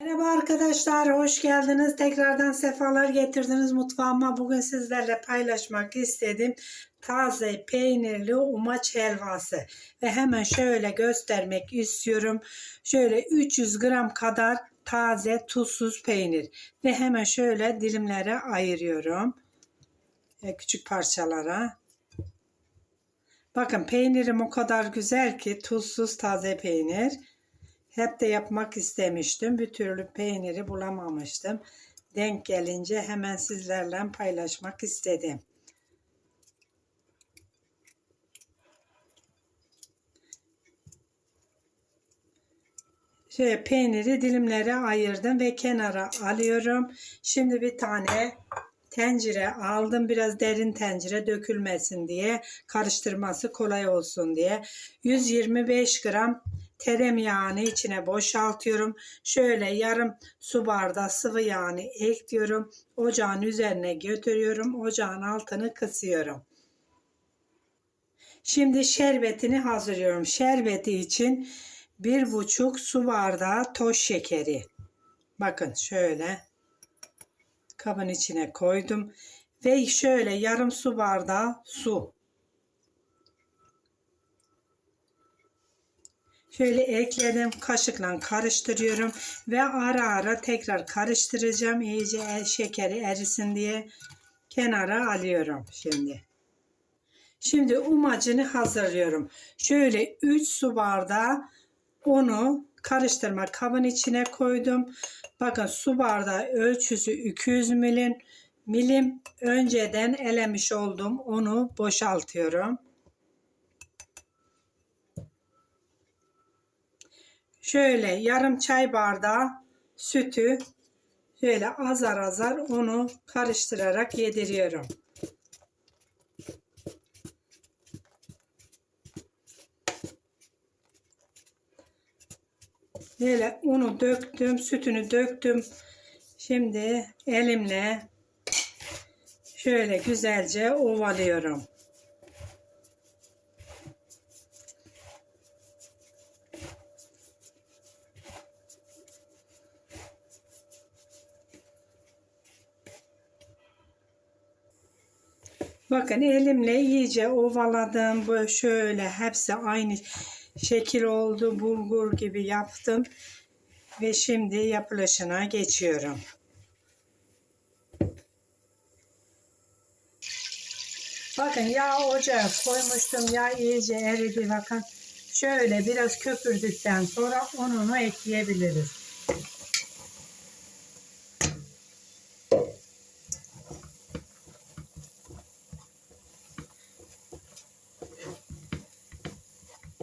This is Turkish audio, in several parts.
Merhaba arkadaşlar, hoş geldiniz. Tekrardan sefalar getirdiniz mutfağıma. Bugün sizlerle paylaşmak istedim. Taze peynirli umaç helvası. Ve hemen şöyle göstermek istiyorum. Şöyle 300 gram kadar taze tuzsuz peynir. Ve hemen şöyle dilimlere ayırıyorum. Ve küçük parçalara. Bakın peynirim o kadar güzel ki tuzsuz taze peynir. Hep de yapmak istemiştim. Bir türlü peyniri bulamamıştım. Denk gelince hemen sizlerle paylaşmak istedim. Şöyle peyniri dilimlere ayırdım ve kenara alıyorum. Şimdi bir tane tencere aldım. Biraz derin tencere dökülmesin diye. Karıştırması kolay olsun diye. 125 gram tereyağını içine boşaltıyorum. Şöyle yarım su bardağı sıvı yağını ekliyorum. Ocağın üzerine götürüyorum. Ocağın altını kısıyorum. Şimdi şerbetini hazırlıyorum. Şerbeti için bir buçuk su bardağı toz şekeri. Bakın şöyle kabın içine koydum ve şöyle yarım su bardağı su. Şöyle ekledim. Kaşıkla karıştırıyorum. Ve ara ara tekrar karıştıracağım. İyice şekeri erisin diye kenara alıyorum şimdi. Şimdi umacını hazırlıyorum. Şöyle 3 su bardağı unu karıştırma kabın içine koydum. Bakın su bardağı ölçüsü 200 milim. Milim önceden elemiş oldum. Onu boşaltıyorum. Şöyle yarım çay bardağı sütü şöyle azar azar onu karıştırarak yediriyorum. Böyle unu döktüm, sütünü döktüm. Şimdi elimle şöyle güzelce ovalıyorum. Bakın elimle iyice ovaladım. Böyle şöyle hepsi aynı şekil oldu. Bulgur gibi yaptım. Ve şimdi yapılışına geçiyorum. Bakın yağ ocağa koymuştum. Yağ iyice eridi. Bakın şöyle biraz köpürdükten sonra ununu ekleyebiliriz.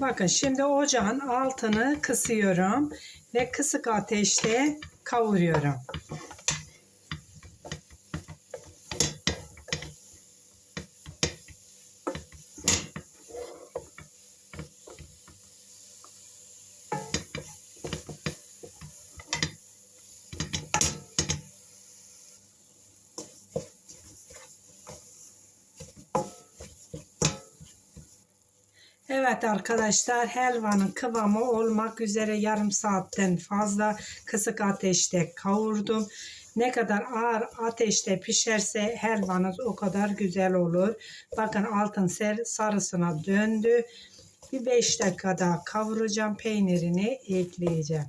Bakın şimdi ocağın altını kısıyorum ve kısık ateşte kavuruyorum. Evet arkadaşlar helvanın kıvamı olmak üzere yarım saatten fazla kısık ateşte kavurdum. Ne kadar ağır ateşte pişerse helvanız o kadar güzel olur. Bakın altın sarısına döndü. Bir 5 dakika daha kavuracağım. Peynirini ekleyeceğim.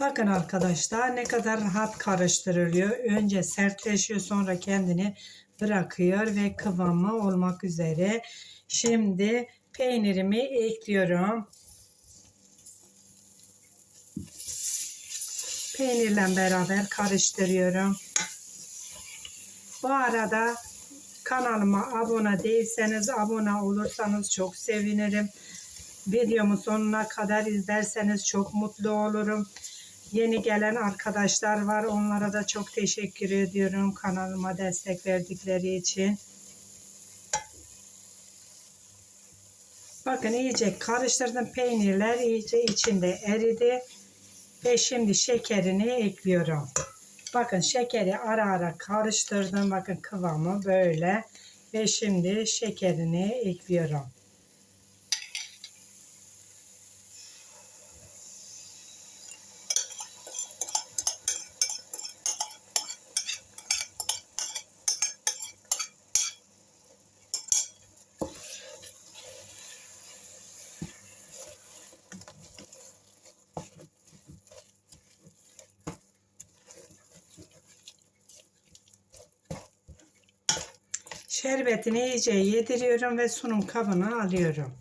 Bakın arkadaşlar ne kadar rahat karıştırılıyor. Önce sertleşiyor sonra kendini bırakıyor ve kıvamı olmak üzere. Şimdi peynirimi ekliyorum. Peynirle beraber karıştırıyorum. Bu arada kanalıma abone değilseniz abone olursanız çok sevinirim. Videomu sonuna kadar izlerseniz çok mutlu olurum. Yeni gelen arkadaşlar var. Onlara da çok teşekkür ediyorum kanalıma destek verdikleri için. Bakın iyice karıştırdım. Peynirler iyice içinde eridi. Ve şimdi şekerini ekliyorum. Bakın şekeri ara ara karıştırdım. Bakın kıvamı böyle. Ve şimdi şekerini ekliyorum. Şerbetini iyice yediriyorum ve sunum kabına alıyorum.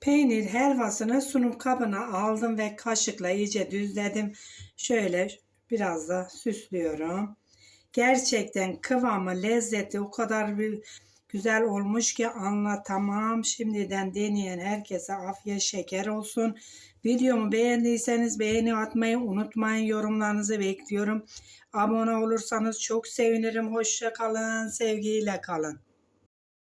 Peynir helvasını sunum kabına aldım ve kaşıkla iyice düzledim. Şöyle biraz da süslüyorum. Gerçekten kıvamı, lezzeti o kadar bir güzel olmuş ki anlatamam. Şimdiden deneyen herkese afiyet şeker olsun. Videomu beğendiyseniz beğeni atmayı unutmayın. Yorumlarınızı bekliyorum. Abone olursanız çok sevinirim. Hoşça kalın, sevgiyle kalın.